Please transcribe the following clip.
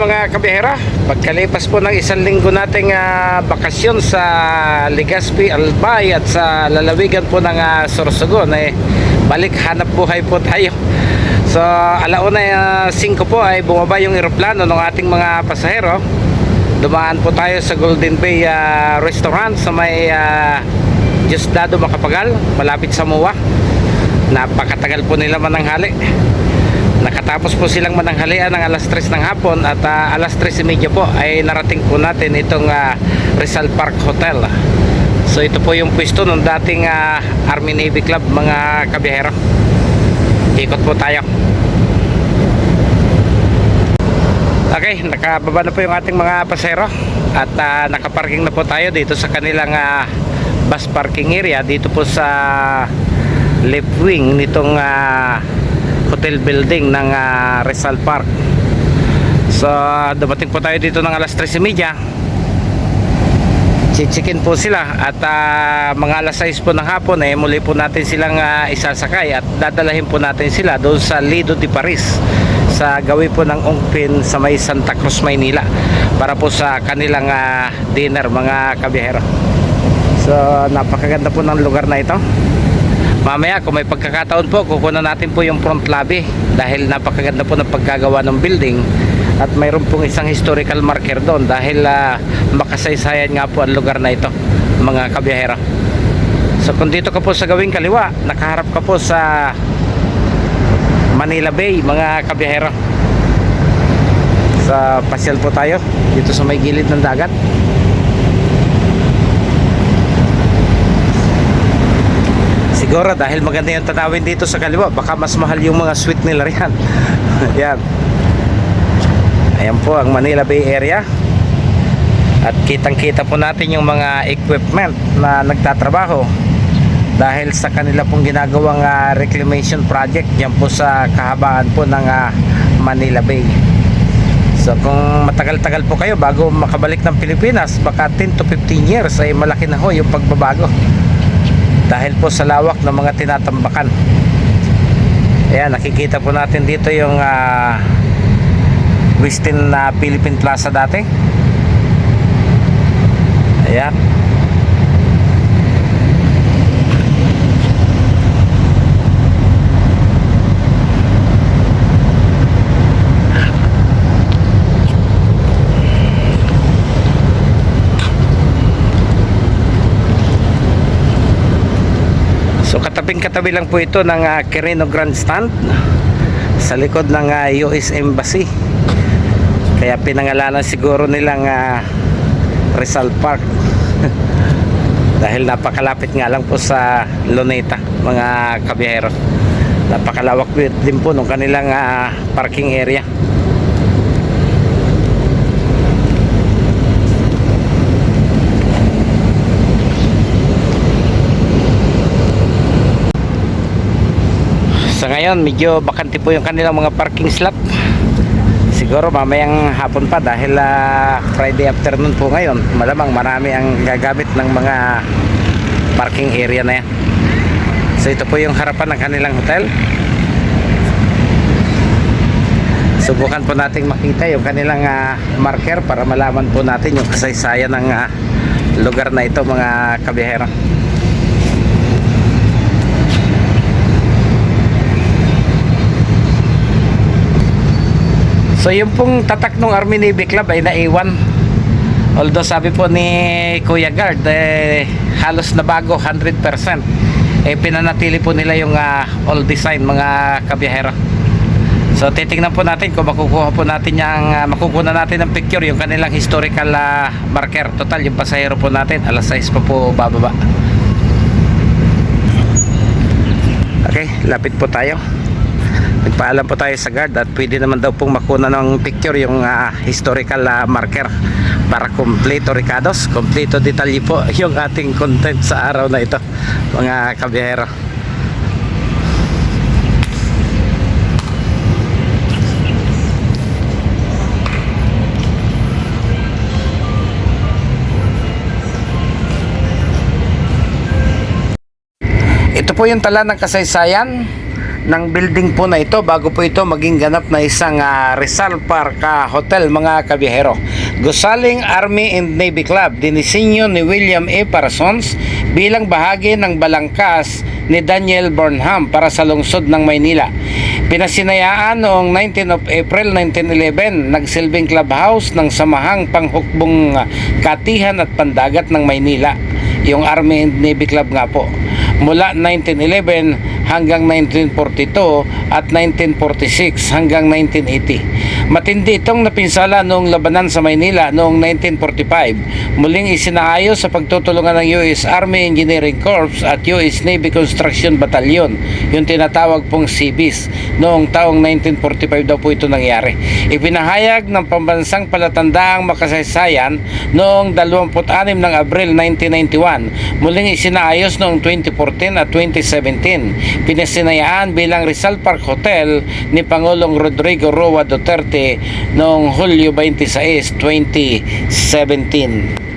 Mga kabihera, pagkalipas po ng isang linggo nating ah, bakasyon sa Legazpi, Albay at sa lalawigan po ng uh, Sorsogon eh, balik hanap buhay po tayo. So alauna uh, 5 po ay bumaba yung eroplano ng ating mga pasahero. Dumaan po tayo sa Golden Bay ah, Restaurant sa may uh, Diosdado Macapagal, malapit sa Muwa. Napakatagal po nila mananghali. Nakatapos po silang mananghalian ng alas 3 ng hapon at ah, alas 3.30 po ay narating po natin itong ah, Rizal Park Hotel. So ito po yung pwesto ng dating ah, Army Navy Club mga kabihero. Ikot po tayo. Okay, nakababa na po yung ating mga pasero at ah, nakaparking na po tayo dito sa kanilang ah, bus parking area dito po sa left wing nitong ah, hotel building ng ah, Rizal Park. So, dumating po tayo dito ng alas 3.30. Chichikin po sila at ah, mga alas 6 po ng hapon eh muli po natin silang ah, isasakay at dadalahin po natin sila doon sa Lido de Paris sa gawi po ng Ungpin sa may Santa Cruz, Maynila para po sa kanilang ah, dinner mga kabihero. So, napakaganda po ng lugar na ito. Mamaya kung may pagkakataon po, kukunan natin po yung front lobby dahil napakaganda po ng pagkagawa ng building at mayroon pong isang historical marker doon dahil ah, makasaysayan nga po ang lugar na ito mga kabiyahero. So kung dito ka po sa gawing kaliwa, nakaharap ka po sa Manila Bay mga kabiyahero. Sa pasyal po tayo dito sa may gilid ng dagat. Siguro dahil maganda yung tanawin dito sa kaliwa, baka mas mahal yung mga suite nila riyan. Yan. Ayan po ang Manila Bay Area. At kitang-kita po natin yung mga equipment na nagtatrabaho dahil sa kanila pong ginagawang ah, reclamation project yan po sa kahabaan po ng ah, Manila Bay. So kung matagal-tagal po kayo bago makabalik ng Pilipinas, baka 10 to 15 years ay malaki na ho yung pagbabago dahil po sa lawak ng mga tinatambakan. Ayan nakikita po natin dito yung uh, Westin na Philippine Plaza dati. Ayan So katabing katabi lang po ito ng uh, Quirino Grandstand sa likod ng ah, US Embassy. Kaya pinangalanan siguro nilang ah, Rizal Park. Dahil napakalapit nga lang po sa Luneta, mga kabiyero. Napakalawak din po ng kanilang ah, parking area. Sa ngayon, medyo bakante po yung kanilang mga parking slot. Siguro mamayang hapon pa dahil ah, Friday afternoon po ngayon. Malamang marami ang gagamit ng mga parking area na yan. So ito po yung harapan ng kanilang hotel. Subukan po nating makita yung kanilang ah, marker para malaman po natin yung kasaysayan ng ah, lugar na ito mga kabihero. So yung pong tatak ng Army Navy Club ay naiwan. Although sabi po ni Kuya Guard eh, halos na bago 100%. Eh pinanatili po nila yung ah, old design mga kabiyahero. So titingnan po natin kung makukuha po natin yung ah, makukuha natin ng picture yung kanilang historical ah, marker. Total yung pasahero po natin alas 6 pa po bababa. Okay, lapit po tayo. Nagpaalam po tayo sa guard at pwede naman daw pong makuna ng picture yung ah, historical ah, marker para kompleto Ricados, kompleto detalye po yung ating content sa araw na ito mga kabiyero. Ito po yung tala ng kasaysayan ng building po na ito bago po ito maging ganap na isang ah, Rizal Park ah, Hotel mga kabihero. Gusaling Army and Navy Club, dinisenyo ni William A. Parsons bilang bahagi ng balangkas ni Daniel Burnham para sa lungsod ng Maynila. Pinasinayaan noong 19 of April 1911, nagsilbing clubhouse ng Samahang Panghukbong ah, Katihan at Pandagat ng Maynila, yung Army and Navy Club nga po. Mula 1911 hanggang 1942 at 1946 hanggang 1980. Matindi itong napinsala noong labanan sa Maynila noong 1945. Muling isinaayos sa pagtutulungan ng US Army Engineering Corps at US Navy Construction Battalion, yung tinatawag pong CBIS. Noong taong 1945 daw po ito nangyari. Ipinahayag ng pambansang palatandaang makasaysayan noong 26 ng Abril 1991. Muling isinaayos noong 2014 at 2017. Pinasinayaan bilang Rizal Park Hotel ni Pangulong Rodrigo Roa Duterte noong Hulyo 26, 2017.